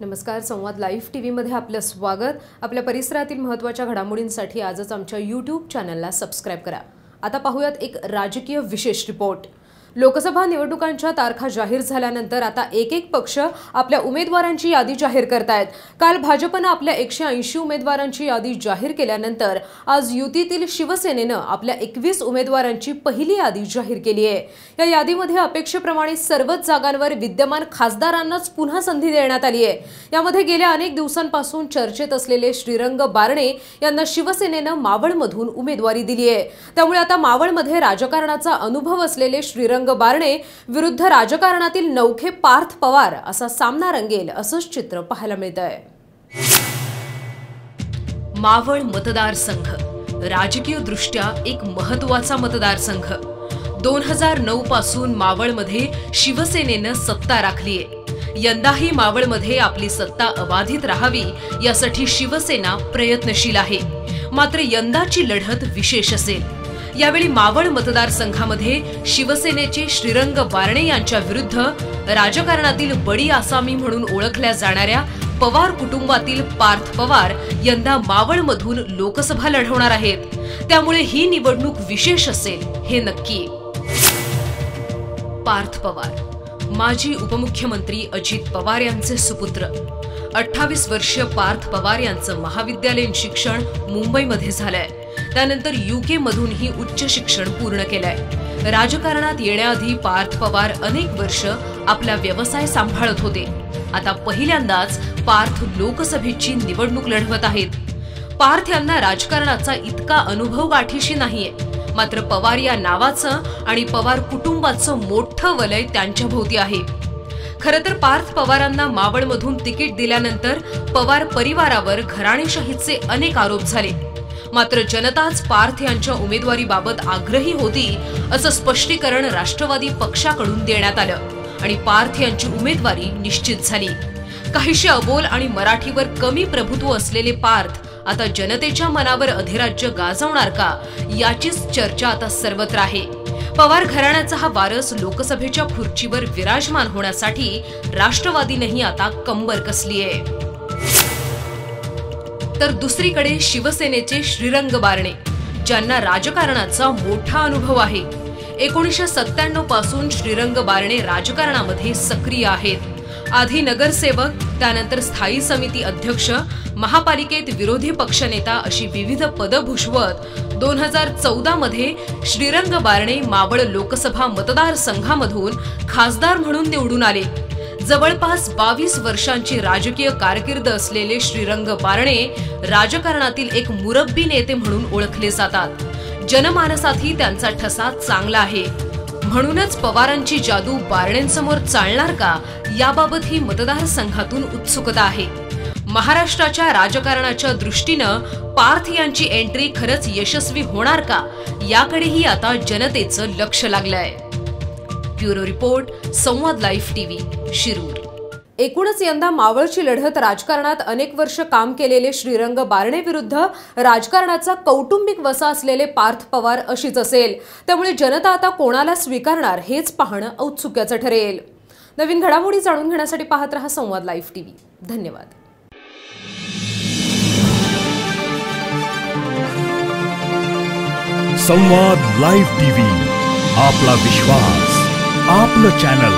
नमस्कार संवाद live T व्हीमध्ये आपलं स्वागत. आपल्या परिसरातील महत्त्वाच्या घडामोडींसाठी आजच आमच्या यूट्यूब चॅनलला सबस्क्राईब करा. आता पाहूयात एक राजकीय विशेष रिपोर्ट लोकसभा निवडणुकांच्या तारखा जाहीर झाल्यानंतर आता एक एक पक्ष आपल्या उमेदवारांची यादी जाहीर करतायत. काल भाजपनं आपल्या एकशे ऐंशी उमेदवारांची यादी जाहीर केल्यानंतर आज युतीतील शिवसेनेनं आपल्या एकवीस उमेदवारांची पहिली यादी जाहीर केली आहे. या यादीमध्ये अपेक्षेप्रमाणे सर्वच जागांवर विद्यमान खासदारांनाच पुन्हा संधी देण्यात आली आहे. यामध्ये गेल्या अनेक दिवसांपासून चर्चेत असलेले श्रीरंग बारणे यांना शिवसेनेनं मावळमधून उमेदवारी दिली आहे. त्यामुळे आता मावळमध्ये राजकारणाचा अनुभव असलेले श्रीरंग बजरंग बारणे विरुद्ध राजकारणातील नौखे पार्थ पवार असा सामना रंगेल असंच चित्र पाहायला मिळत आहे मावळ मतदारसंघ राजकीय दृष्ट्या एक महत्त्वाचा मतदारसंघ दोन हजार नऊ पासून मावळमध्ये शिवसेनेनं सत्ता राखलीय यंदाही मावळमध्ये आपली सत्ता अबाधित राहावी यासाठी शिवसेना प्रयत्नशील आहे. मात्र यंदाची लढत विशेष असेल. यावेळी मावळ मतदारसंघामध्ये शिवसेनेचे श्रीरंग बारणे यांच्या विरुद्ध राजकारणातील बडी आसामी म्हणून ओळखल्या जाणाऱ्या पवार कुटुंबातील पार्थ पवार यंदा मावळमधून लोकसभा लढवणार आहेत. त्यामुळे ही निवडणूक विशेष असेल हे नक्की. पार्थ पवार माजी उपमुख्यमंत्री अजित पवार यांचे सुपुत्र. अठ्ठावीस वर्षीय पार्थ पवार यांचं महाविद्यालयीन शिक्षण मुंबईमध्ये झालंय. त्यानंतर युके मधूनही उच्च शिक्षण पूर्ण केलंय. राजकारणात येण्याआधी पार्थ पवार अनेक वर्ष आपला व्यवसाय सांभाळत होते. आता पहिल्यांदाच पार्थ लोकसभेची निवडणूक लढवत आहेत. पार्थ यांना राजकारणाचा इतका अनुभव गाठीशी नाहीये. मात्र पवार या नावाचं आणि पवार कुटुंबाचं मोठं वलय त्यांच्या भोवती आहे. खरं तर पार्थ पवारांना मावळमधून तिकीट दिल्यानंतर पवार परिवारावर घराणेशाहीचे अनेक आरोप झाले. मात्र जनताच पार्थ यांच्या उमेदवारीबाबत आग्रही होती असं स्पष्टीकरण राष्ट्रवादी पक्षाकडून देण्यात आलं आणि पार्थ यांची उमेदवारी निश्चित झाली. काहीशी अबोल आणि मराठीवर कमी प्रभुत्व असलेले पार्थ आता जनतेच्या मनावर अधिराज्य गाजवणार का याचीच चर्चा आता सर्वत्र आहे. पवार घराण्याचा हा वारस लोकसभेच्या खुर्चीवर विराजमान होण्यासाठी राष्ट्रवादीनेही आता कंबर कसली आहे तर दुसरीकडे शिवसेनेचे श्रीरंग बारणे ज्यांना राजकारणाचा मोठा अनुभव आहे. एकोणीसशे सत्त्याण्णवपासून श्रीरंग बारणे राजकारणामध्ये सक्रिय आहेत. आधी नगरसेवक त्यानंतर स्थायी समिती अध्यक्ष महापालिकेत विरोधी पक्षनेता अशी विविध पदं भूषवत दोन हजार चौदा मध्ये श्रीरंग बारणे मावळ लोकसभा मतदारसंघामधून खासदार म्हणून निवडून आले. जवळपास बावीस वर्षांची राजकीय कारकीर्द असलेले श्रीरंग बारणे राजकारणातील एक मुरब्बी नेते म्हणून ओळखले जातात. जनमानसातही त्यांचा ठसा चांगला आहे. म्हणूनच पवारांची जादू बारणेंसमोर चालणार का याबाबत ही मतदारसंघातून उत्सुकता आहे. महाराष्ट्राच्या राजकारणाच्या दृष्टीनं पार्थ यांची एंट्री खरंच यशस्वी होणार का याकडेही आता जनतेचं लक्ष लागलंय. Bureau report Samvad live TV Shirur. एकूणच यंदा मावळची लढत राजकारणात अनेक वर्ष काम केलेले श्रीरंग बारणे विरुद्ध राजकारणाचा कौटुंबिक वसा असलेले पार्थ पवार अशीच असेल. त्यामुळे जनता आता कोणाला स्वीकारणार हेच पाहणं औत्सुक्याचं ठरेल. नवीन घडामोडी जाणून घेण्यासाठी पाहत रहा संवाद लाईव्ह टीव्ही. धन्यवाद. संवाद लाईव्ह टीव्ही आपला विश्वास. आपलं चॅनल